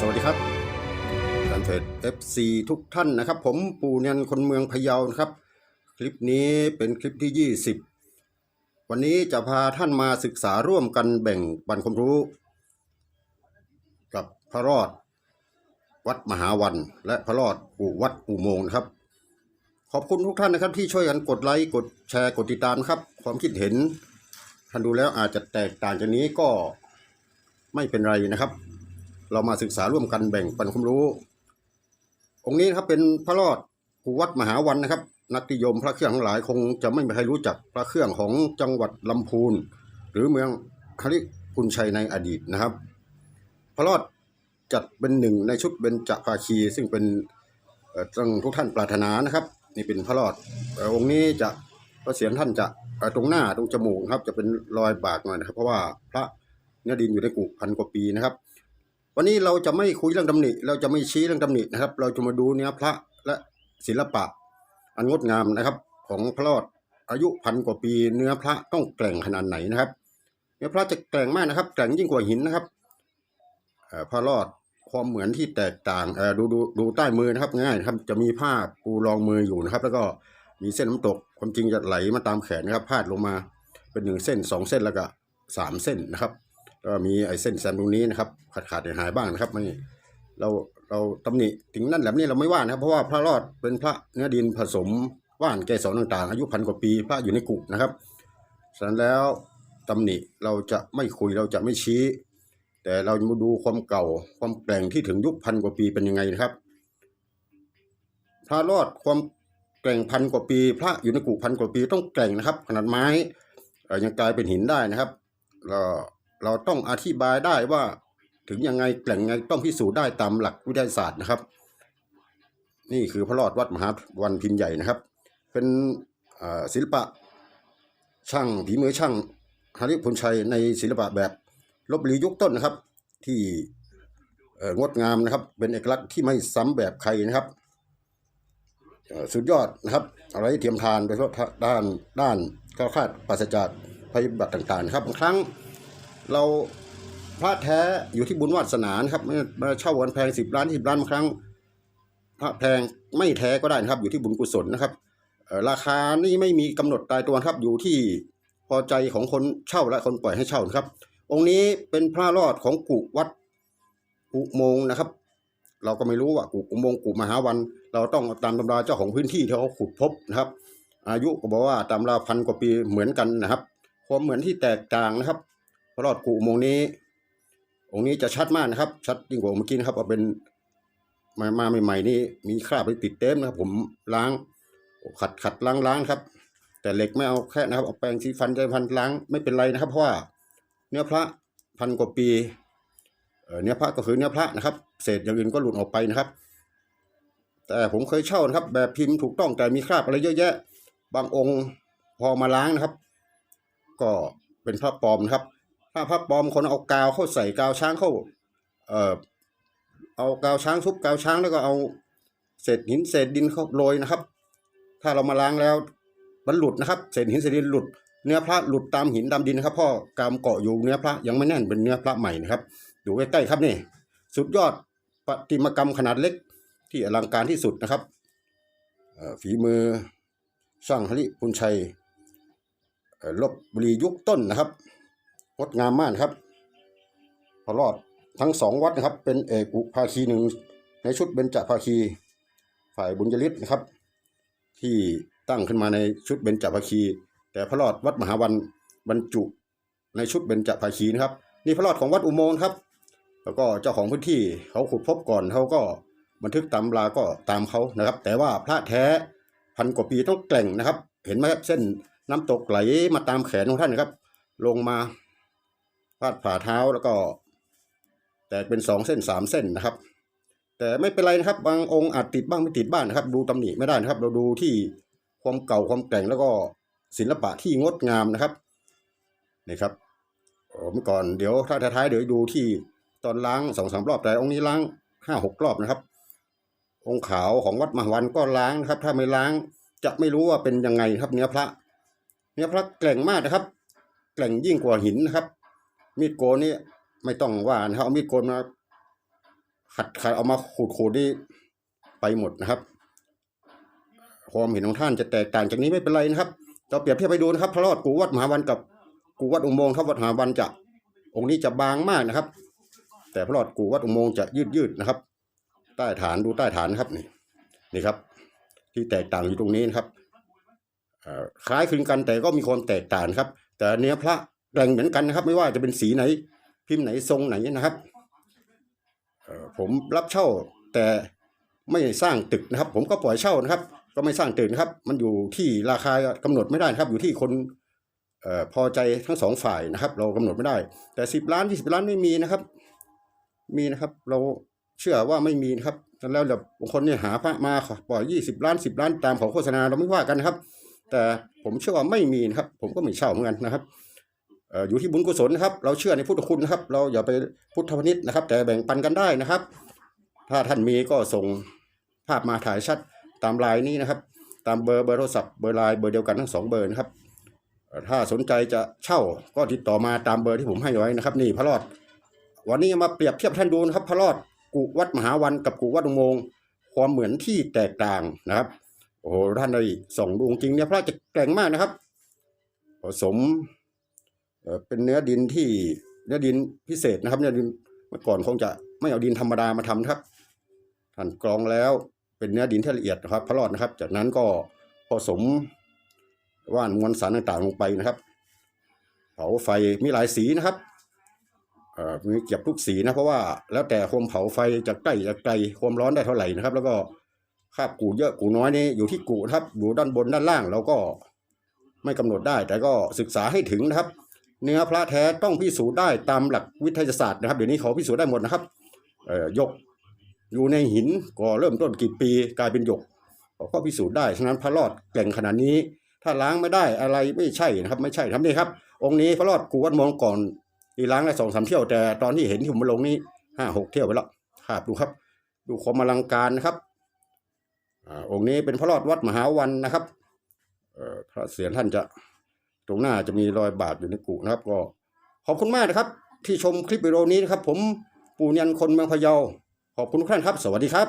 สวัสดีครับแฟนเพจ FC ทุกท่านนะครับ ผมปูเนียนคนเมืองพะเยานะครับ คลิปนี้เป็นคลิปที่ 20 วันนี้จะพาท่านมาศึกษาร่วมกันแบ่งปันความรู้ กับพระรอด วัดมหาวัน และพระรอดอู่วัดอุโมงค์ครับ ขอบคุณทุกท่านนะครับ ที่ช่วยกันกดไลค์กดแชร์กดติดตามครับ ความคิดเห็นท่านดูแล้วอาจจะแตกต่างจากนี้ก็ไม่เป็นไรนะครับ เรามาศึกษาร่วมกันแบ่งปันความรู้ องค์นี้นะครับเป็นพระรอดกูวัดมหาวันนะครับ นักนิยมพระเครื่องทั้งหลายคงจะไม่มีใครรู้จักพระเครื่องของจังหวัดลำพูน หรือเมืองฮริพุนชัยในอดีตนะครับ พระรอดจัดเป็นหนึ่งในชุดเบญจภาคี ซึ่งเป็นตั้งทุกท่านปรารถนานะครับ นี่เป็นพระรอดองค์นี้จะพระเศียรท่านจะตรงหน้าตรงจมูกครับ จะเป็นรอยบากหน่อยนะครับ เพราะว่าพระเนื้อดินอยู่ในกุพันกว่าปีนะครับ วันนี้เราจะไม่คุยเรื่องตำหนิ เราจะไม่ชี้เรื่องตำหนินะครับ เราจะมาดูเนื้อพระและศิลปะ อันงดงามนะครับ ของพระรอดอายุพันกว่าปี เนื้อพระต้องแกร่งขนาดไหนนะครับ เนื้อพระจะแกร่งมากนะครับ แกร่งยิ่งกว่าหินนะครับพระรอดความเหมือนที่แตกต่างดูดูดูใต้มือนะครับ ง่ายครับจะมีผ้าปูรองมืออยู่นะครับ แล้วก็มีเส้นน้ำตก ความจริงจะไหลมาตามแขนนะครับพาดลงมาเป็นหนึ่งเส้นสองเส้นแล้วก็สามเส้นนะครับ ก็มีไอ้เส้นแซมตรงนี้นะครับ ขาดขาดหายหายบ้างนะครับไม่เราเราตำหนิถึงนั่นแหละนี่เราไม่ว่านะครับ เพราะว่าพระรอดเป็นพระเนื้อดินผสมว่านเกสรต่างๆ อายุพันกว่าปีพระอยู่ในกุนะครับฉะนั้นแล้วตำหนิเราจะไม่คุยเราจะไม่ชี้ แต่เราจะมาดูความเก่าความแกร่งที่ถึงยุคพันกว่าปีเป็นยังไงนะครับ พระรอดความแกร่งพันกว่าปี พระอยู่ในกุพันกว่าปีต้องแกร่งนะครับ ขนาดไม้อ่อยังกลายเป็นหินได้นะครับเรา เราต้องอธิบายได้ว่า ถึงยังไงแกร่งไงต้องพิสูจน์ได้ตามหลักวิทยาศาสตร์นะครับ นี่คือพระรอดวัดมหาวันพิมพ์ใหญ่นะครับ เป็นศิลปะช่างฝีมือช่างฮาริพุนชัยในศิลปะแบบลบบุรียุคต้นนะครับ ที่งดงามนะครับ เป็นเอกลักษณ์ที่ไม่ซ้ำแบบใครนะครับสุดยอดนะครับอะไรเทียมทานโดยเฉพาะด้านด้านก้าวคาดปราศจากภัยบัติต่างๆนะครับบางครั้ง เราพระแท้อยู่ที่บุญวาสนานะครับมาเช่าวันแพงสิบล้านสิบล้านบางครั้ง พระแพงไม่แท้ก็ได้นะครับ อยู่ที่บุญกุศลนะครับราคานี่ไม่มีกำหนดตายตัวครับ อยู่ที่พอใจของคนเช่าและคนปล่อยให้เช่านะครับ องค์นี้เป็นพระรอดของกุวัดอุโมงนะครับ เราก็ไม่รู้ว่ากุอุโมงกุมหาวัน เราต้องตามตำราเจ้าของพื้นที่ที่เขาขุดพบนะครับ อายุก็บอกว่าตำราพันกว่าปีเหมือนกันนะครับ ความเหมือนที่แตกต่างนะครับ พระรอดกุอุโมงค์นี้ องค์นี้จะชัดมากนะครับ ชัดยิ่งกว่าเมื่อกี้นะครับเอาเป็นมามาใหม่ๆนี่มีคราบไปติดเต็มนะครับ ผมล้าง ขัดขัดล้างล้างครับ แต่เหล็กไม่เอาแค่นะครับเอาแปรงสีฟันใจพันล้างไม่เป็นไรนะครับ เพราะว่าเนื้อพระพันกว่าปีเนื้อพระก็คือเนื้อพระนะครับ เศษอย่างอื่นก็หลุดออกไปนะครับ แต่ผมเคยเช่านะครับ แบบพิมพ์ถูกต้องแต่มีคราบอะไรเยอะแยะ บางองค์พอมาล้างนะครับ ก็เป็นพระปลอมนะครับ ถ้าพระปลอมคนเอากาวเข้าใส่กาวช้างเข้า เอ่อเอากาวช้างทุบกาวช้างแล้วก็เอาเศษหินเศษดินเข้าโรยนะครับ ถ้าเรามาล้างแล้วมันหลุดนะครับ เศษหินเศษดินหลุด เนื้อพระหลุดตามหินตามดินนะครับพ่อกามเกาะอยู่เนื้อพระยังไม่แน่นเป็นเนื้อพระใหม่นะครับดูใกล้ๆครับนี่สุดยอดประติมากรรมขนาดเล็กที่อลังการที่สุดนะครับฝีมือช่างฮริพุนชัยลบบุรียุคต้นนะครับ งดงามมากครับพระรอดทั้งสองวัดนะครับ เป็นเอกอุภาคีหนึ่งในชุดเบญจภาคี ฝ่ายบุญยฤทธิ์นะครับ ที่ตั้งขึ้นมาในชุดเบญจภาคี แต่พระรอดวัดมหาวันบรรจุในชุดเบญจภาคีนะครับ นี่พระรอดของวัดอุโมงค์ครับ แล้วก็เจ้าของพื้นที่เขาขุดพบก่อนเขาก็บันทึกตามลาก็ตามเขานะครับ แต่ว่าพระแท้พันกว่าปีต้องแกร่งนะครับ เห็นไหมครับเส้นน้ำตกไหลมาตามแขนของท่านนะครับ ลงมาาดฝ่าเท้าแล้วก็ แตกเป็นสองเส้นสามเส้นนะครับ แต่ไม่เป็นไรนะครับ บางองค์อาจติดบ้างไม่ติดบ้างนะครับ ดูตำหนิไม่ได้นะครับ เราดูที่ความเก่าความแก่งแล้วก็ศิลปะที่งดงามนะครับนี่ครับผมก่อนเดี๋ยวถ้าท้ายๆเดี๋ยวดูที่ตอนล้างสองสามรอบแต่องค์นี้ล้างห้าหกรอบนะครับ องค์ขาวของวัดมหาวันก็ล้างนะครับ ถ้าไม่ล้างจะไม่รู้ว่าเป็นยังไงครับเนื้อพระ เนื้อพระแกร่งมากนะครับ แกร่งยิ่งกว่าหินนะครับ มีดโกนนี่ไม่ต้องว่านะครับเอามีดโกนมาขัดขัดเอามาขูดขูดนี่ไปหมดนะครับความเห็นของท่านจะแตกต่างจากนี้ไม่เป็นไรนะครับเราเปรียบเทียบไปดูนะครับ พระรอดกูวัดมหาวันกับกูวัดอุโมงค์ครับวัดมหาวันจะองค์นี้จะบางมากนะครับ แต่พระรอดกูวัดอุโมงค์จะยืดยืดนะครับ ใต้ฐานดูใต้ฐานนะครับนี่นี่ครับ ที่แตกต่างอยู่ตรงนี้นะครับคล้ายคลึงกันแต่ก็มีความแตกต่างครับ แต่เนื้อพระ แรงเหมือนกันนะครับ ไม่ว่าจะเป็นสีไหน พิมพ์ไหนทรงไหนนะครับผมรับเช่าแต่ไม่สร้างตึกนะครับ ผมก็ปล่อยเช่านะครับ ก็ไม่สร้างตึกนะครับ มันอยู่ที่ราคากำหนดไม่ได้นะครับ อยู่ที่คนออพอใจทั้งสองฝ่ายนะครับ เรากำหนดไม่ได้ แต่สิบล้านยี่สิบล้านไม่มีนะครับ มีนะครับ เราเชื่อว่าไม่มีนะครับแล้วแบบบางคนเนี่ยหาพระมาปล่อยยี่สิบล้านสิบล้านตามของโฆษณาเราไม่ว่ากันนะครับ แต่ผมเชื่อว่าไม่มีนะครับ ผมก็ไม่เช่าเหมือนกันนะครับ อยู่ที่บุญกุศลนะครับ เราเชื่อในพุทธคุณนะครับ เราอย่าไปพุทธพนิษนะครับ แต่แบ่งปันกันได้นะครับ ถ้าท่านมีก็ส่งภาพมาถ่ายชัดตามไลน์นี้นะครับ ตามเบอร์เบอร์โทรศัพท์เบอร์ไลน์เบอร์เดียวกันทั้งสองเบอร์นะครับ ถ้าสนใจจะเช่าก็ติดต่อมาตามเบอร์ที่ผมให้ไว้นะครับ นี่พระรอด วันนี้มาเปรียบเทียบท่านดูนะครับพระรอดกุวัดมหาวันกับกุวัดอุโมงค์ความเหมือนที่แตกต่างนะครับ โอ้โหท่านได้ส่องดูจริงเนี่ยพระจะแกร่งมากนะครับผสม เป็นเนื้อดินที่เนื้อดินพิเศษนะครับ เนื้อดินเมื่อก่อนคงจะไม่เอาดินธรรมดามาทำนะครับท่านกรองแล้วเป็นเนื้อดินที่ละเอียดนะครับพระรอดนะครับ จากนั้นก็ผสมว่านมวลสารต่างๆลงไปนะครับ เผาไฟมีหลายสีนะครับมีเก็บทุกสีนะเพราะว่าแล้วแต่ความเผาไฟจะใกล้จะไกลความร้อนได้เท่าไหร่นะครับ แล้วก็คาบกูเยอะกูน้อยนี่อยู่ที่กูนะครับอยู่ด้านบนด้านล่างเราก็ไม่กำหนดได้ แต่ก็ศึกษาให้ถึงนะครับ เนื้อพระแท้ต้องพิสูจน์ได้ตามหลักวิทยาศาสตร์นะครับ เดี๋ยวนี้เขาพิสูจน์ได้หมดนะครับเอ่อยกอยู่ในหินก็เริ่มต้นกี่ปีกลายเป็นหยกก็พิสูจน์ได้ฉะนั้นพระรอดแก่งขนาดนี้ ถ้าล้างไม่ได้อะไรไม่ใช่นะครับ ไม่ใช่ครับนี่ครับ องค์นี้พระรอดกูวัดมองก่อนนี่ล้างได้สองสามเที่ยวแต่ตอนที่เห็นที่ผมมาลงนี่ห้าหกเที่ยวไปแล้วครับดูครับ ดูความอลังการนะครับอองค์นี้เป็นพระรอดวัดมหาวันนะครับพระเศียรท่านจะ ตรงหน้าจะมีรอยบาดอยู่ในกุนะครับ ก็ขอบคุณมากนะครับ ที่ชมคลิปวิดีโอนี้นะครับ ผมปูเนียนคนเมืองพะเยาขอบคุณทุกท่านครับ สวัสดีครับ